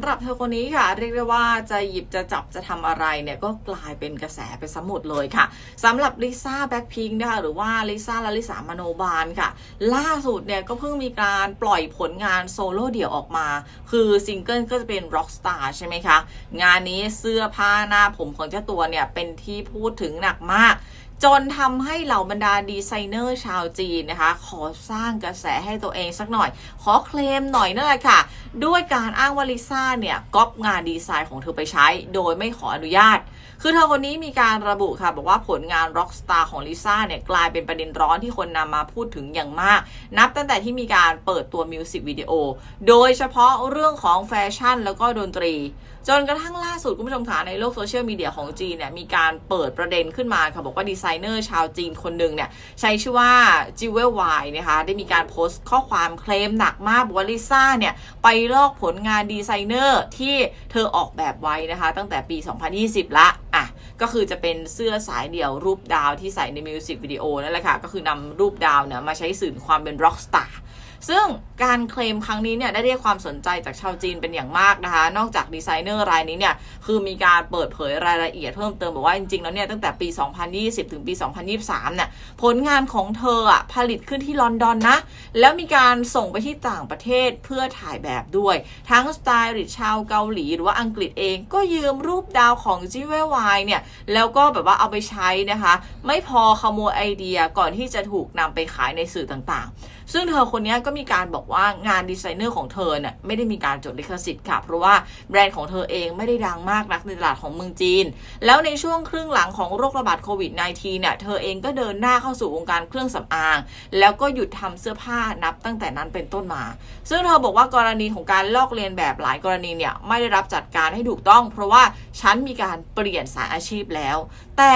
หรับเธอคนนี้ค่ะ เรียกได้ว่าจะหยิบจะจับจะทำอะไรเนี่ยก็กลายเป็นกระแสไปสมุดเลยค่ะสำหรับลิซ่าแบ็คพิงค์นะคะหรือว่าลิซ่าลาลิสามโนบาลค่ะ ล่าสุดเนี่ยก็เพิ่งมีการปล่อยผลงานโซโล่เดี่ยวออกมา คือซิงเกิลก็จะเป็น Rockstar ใช่ไหมคะ งานนี้เสื้อผ้าหน้าผมของเจ้าตัวเนี่ยเป็นที่พูดถึงหนักมาก จนทำให้เหล่าบรรดาดีไซเนอร์ชาวจีนนะคะ ขอสร้างกระแสให้ตัวเองสักหน่อย ขอเคลมหน่อยนั่นแหละค่ะ ด้วยการอ้างว่าลิซ่าเนี่ยก๊อปงานดีไซน์ของเธอไปใช้ โดยไม่ขออนุญาต คือเธอคนนี้มีการระบุค่ะ บอกว่าผลงาน Rockstar ของลิซ่าเนี่ยกลายเป็นประเด็นร้อนที่คนนำมาพูดถึงอย่างมาก นับตั้งแต่ที่มีการเปิดตัวมิวสิกวิดีโอ โดยเฉพาะเรื่องของแฟชั่นแล้วก็ดนตรี จนกระทั่งล่าสุดคุณผู้ชมคะในโลกโซเชียลมีเดียของจีนเนี่ยมีการเปิดประเด็นขึ้นมาค่ะ บอกว่าดีไซเนอร์ชาวจีนคนหนึ่งเนี่ยใช้ชื่อว่าจิวเวลไวนะคะได้มีการโพสต์ข้อความเคลมหนักมากบอกว่าลิซ่าเนี่ยไปลอกผลงานดีไซเนอร์ที่เธอออกแบบไว้นะคะ ตั้งแต่ปี 2020 ละอะก็คือจะเป็นเสื้อสายเดี่ยวรูปดาวที่ใส่ในมิวสิกวิดีโอนั่นแหละค่ะ ก็คือนำรูปดาวเนี่ยมาใช้สื่อความเป็นร็อกสตาร์ ซึ่งการเคลมครั้งนี้เนี่ยได้เรียกความสนใจจากชาวจีนเป็นอย่างมากนะคะ นอกจากดีไซเนอร์รายนี้เนี่ยคือมีการเปิดเผยรายละเอียดเพิ่มเติมบอกว่าจริงๆแล้วเนี่ยตั้งแต่ปี 2020 ถึงปี 2023 เนี่ยผลงานของเธออะผลิตขึ้นที่ลอนดอนนะ แล้วมีการส่งไปที่ต่างประเทศเพื่อถ่ายแบบด้วย ทั้งสไตลิสต์ชาวเกาหลีหรือว่าอังกฤษเองก็ยืมรูปดาวของจิเววายเนี่ยแล้วก็แบบว่าเอาไปใช้นะคะ ไม่พอขโมยไอเดียก่อนที่จะถูกนำไปขายในสื่อต่างๆซึ่งเธอคนนี้ก็มีการบอกว่างานดีไซเนอร์ของเธอเนี่ยไม่ได้มีการจดลิขสิทธิ์ค่ะ เพราะว่าแบรนด์ของเธอเองไม่ได้ดังมากนักในตลาดของเมืองจีน แล้วในช่วงครึ่งหลังของโรคระบาดโควิด -19 เนี่ยเธอเองก็เดินหน้าเข้าสู่วงการเครื่องสำอาง แล้วก็หยุดทำเสื้อผ้านับตั้งแต่นั้นเป็นต้นมา ซึ่งเธอบอกว่ากรณีของการลอกเลียนแบบหลายกรณีเนี่ยไม่ได้รับจัดการให้ถูกต้อง เพราะว่าฉันมีการเปลี่ยนสายอาชีพแล้ว แต่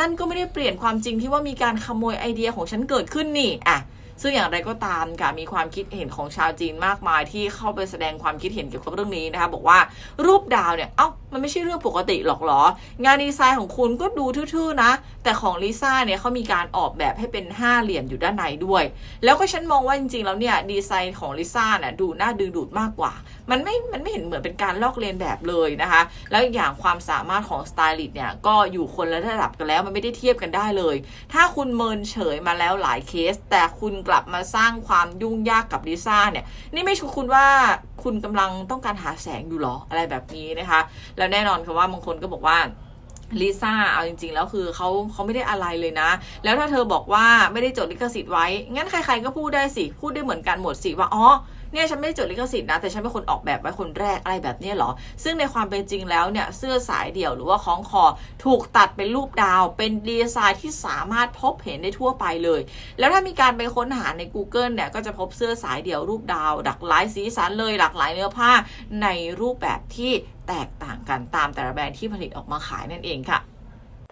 นั่นก็ไม่ได้เปลี่ยนความจริงที่ว่ามีการขโมยไอเดียของฉันเกิดขึ้นนี่อะ ซึ่งอย่างไรก็ตามค่ะมีความคิดเห็นของชาวจีนมากมายที่เข้าไปแสดงความคิดเห็นเกี่ยวกับเรื่องนี้นะคะบอกว่ารูปดาวเนี่ยเอ้ามันไม่ใช่เรื่องปกติหรอกหรอ งานดีไซน์ของคุณก็ดูทื่อๆนะ แต่ของลิซ่าเนี่ยเขามีการออกแบบให้เป็นห้าเหลี่ยมอยู่ด้านในด้วย แล้วก็ฉันมองว่าจริงๆแล้วเนี่ยดีไซน์ของลิซ่าเนี่ยดูน่าดึงดูดมากกว่า มันไม่ มันไม่เห็นเหมือนเป็นการลอกเลียนแบบเลยนะคะ แล้วอย่างความสามารถของสไตลิสต์เนี่ยก็อยู่คนละระดับกันแล้วมันไม่ได้เทียบกันได้เลย ถ้าคุณเมินเฉยมาแล้วหลายเคส แต่คุณกลับมาสร้างความยุ่งยากกับลิซ่าเนี่ย นี่ไม่ชูคุณว่าคุณกำลังต้องการหาแสงอยู่หรออะไรแบบนี้นะคะ แล้วแน่นอนค่ะว่าบางคนก็บอกว่าลิซ่า เอาจริง ๆ แล้วคือเขาเขาไม่ได้อะไรเลยนะ แล้วถ้าเธอบอกว่าไม่ได้จดลิขสิทธิ์ไว้ งั้นใคร ๆ ก็พูดได้สิ พูดได้เหมือนกันหมดสิว่า อ๋อ เนี่ยฉันไม่ได้จดลิขสิทธิ์นะแต่ฉันเป็นคนออกแบบไว้คนแรกอะไรแบบนี้เหรอ ซึ่งในความเป็นจริงแล้วเนี่ยเสื้อสายเดี่ยวหรือว่าคล้องคอถูกตัดเป็นรูปดาว เป็นดีไซน์ที่สามารถพบเห็นได้ทั่วไปเลย แล้วถ้ามีการไปค้นหาใน Google เนี่ยก็จะพบเสื้อสายเดี่ยวรูปดาวหลากหลายสีสันเลยหลากหลายเนื้อผ้าในรูปแบบที่แตกต่างกันตามแต่ละแบรนด์ที่ผลิตออกมาขายนั่นเองค่ะ